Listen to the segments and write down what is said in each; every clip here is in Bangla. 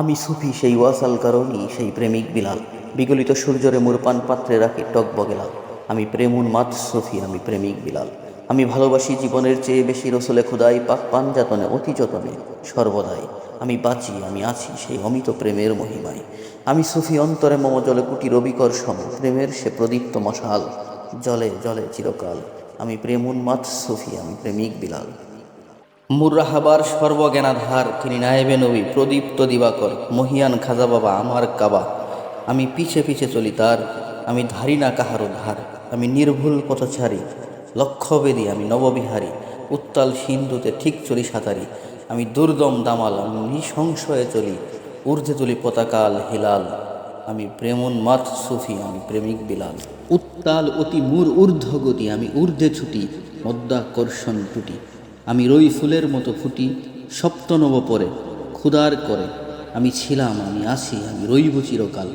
আমি সুফি, সেই ওয়াসাল কারণই সেই প্রেমিক বিলাল। বিগলিত সূর্যরে মোর পান পাত্রে রাখি টক বগেলাল। আমি প্রেমুন মাত সুফি, আমি প্রেমিক বিলাল। আমি ভালোবাসি জীবনের চেয়ে বেশি রসলে খোদাই, পাক পাঞ্জাতনে অতি যতনে, সর্বদাই। আমি বাঁচি, আমি আছি সেই অমিত প্রেমের মহিমায়। আমি সুফি অন্তরে মম জলে কুটি রবিকর সম, প্রেমের সে প্রদীপ্ত মশাল। জলে জলে চিরকাল। আমি প্রেমুন মাত সুফি, আমি প্রেমিক বিলাল। মুরাহাবার সর্বজ্ঞানাধার তিনি নায়েবে নবী, প্রদীপ্ত দিবাকর, মহিয়ান খাজা বাবা আমার কাবা। আমি পিছে পিছে চলি তার, আমি ধারি না কাহারও ধার। আমি নির্ভুল পথচারী লক্ষ্যবেদী আমি নববিহারী, উত্তাল সিন্ধুতে ঠিক চলি সাঁতারি। আমি দুর্দম দামাল, আমি নিঃসংশয়ে চলি, ঊর্ধ্বে তুলি পতাকাল হিলাল। আমি প্রেমন মাত সুফি, আমি প্রেমিক বিলাল। উত্তাল অতি মূর ঊর্ধ্বগতি, আমি ঊর্ধ্বে ছুটি মদ্যাকর্ষণ টুটি। আমি রই ফুলের মতো ফুটি, সপ্তনব পরে ক্ষুদার করে। আমি ছিলাম, আমি আছি, আমি রইব চিরকাল।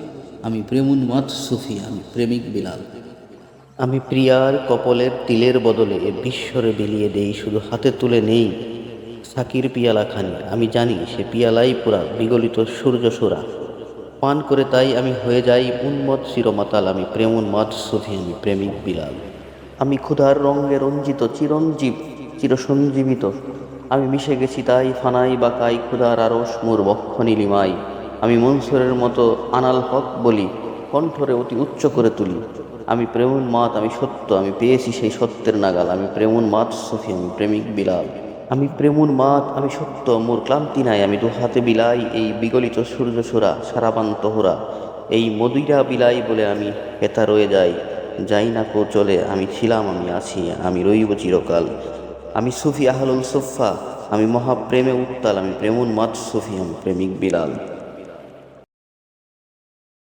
আমি প্রেমুন মত সুফি, আমি প্রেমিক বিলাল। আমি প্রিয়ার কপলের তিলের বদলে এ বিশ্বরে বিলিয়ে দেই, শুধু হাতে তুলে নেই সাকির পিয়ালা খানি আমি জানি সে পিয়ালাই পুরা, বিগলিত সূর্য সুরা। পান করে তাই আমি হয়ে যাই উন্মত চিরমাতাল আমি প্রেমুন মত সুফি, আমি প্রেমিক বিলাল। আমি ক্ষুধার রঙ্গে রঞ্জিত চিরঞ্জীব চিরসঞ্জীবিত। আমি মিশে গেছি তাই ফানাই বাকাই ক্ষুধার আরস মোর বক্ষ নীলিমাই আমি মনসুরের মতো আনাল হক বলি, কণ্ঠরে অতি উচ্চ করে তুলি। আমি প্রেমুন মাত, আমি সত্য, আমি পেয়েছি সেই সত্যের নাগাল। আমি প্রেমুন মাত, সফি, আমি প্রেমিক বিলাল। আমি প্রেমুন মাত, আমি সত্য, মোর ক্লান্তি নাই। আমি দুহাতে বিলাই এই বিগলিত সূর্য সোরা, সারাবান তোহরা। এই মদিরা বিলাই বলে আমি হেতা রয়ে যাই। যাই না কো চলে, আমি ছিলাম, আমি আছি, আমি রইব চিরকাল। আমি সুফি আহলুল সুফা আমি মহাপ্রেমে উত্তাল আমি প্রেমুন মাত সুফি আমি প্রেমিক বিলাল।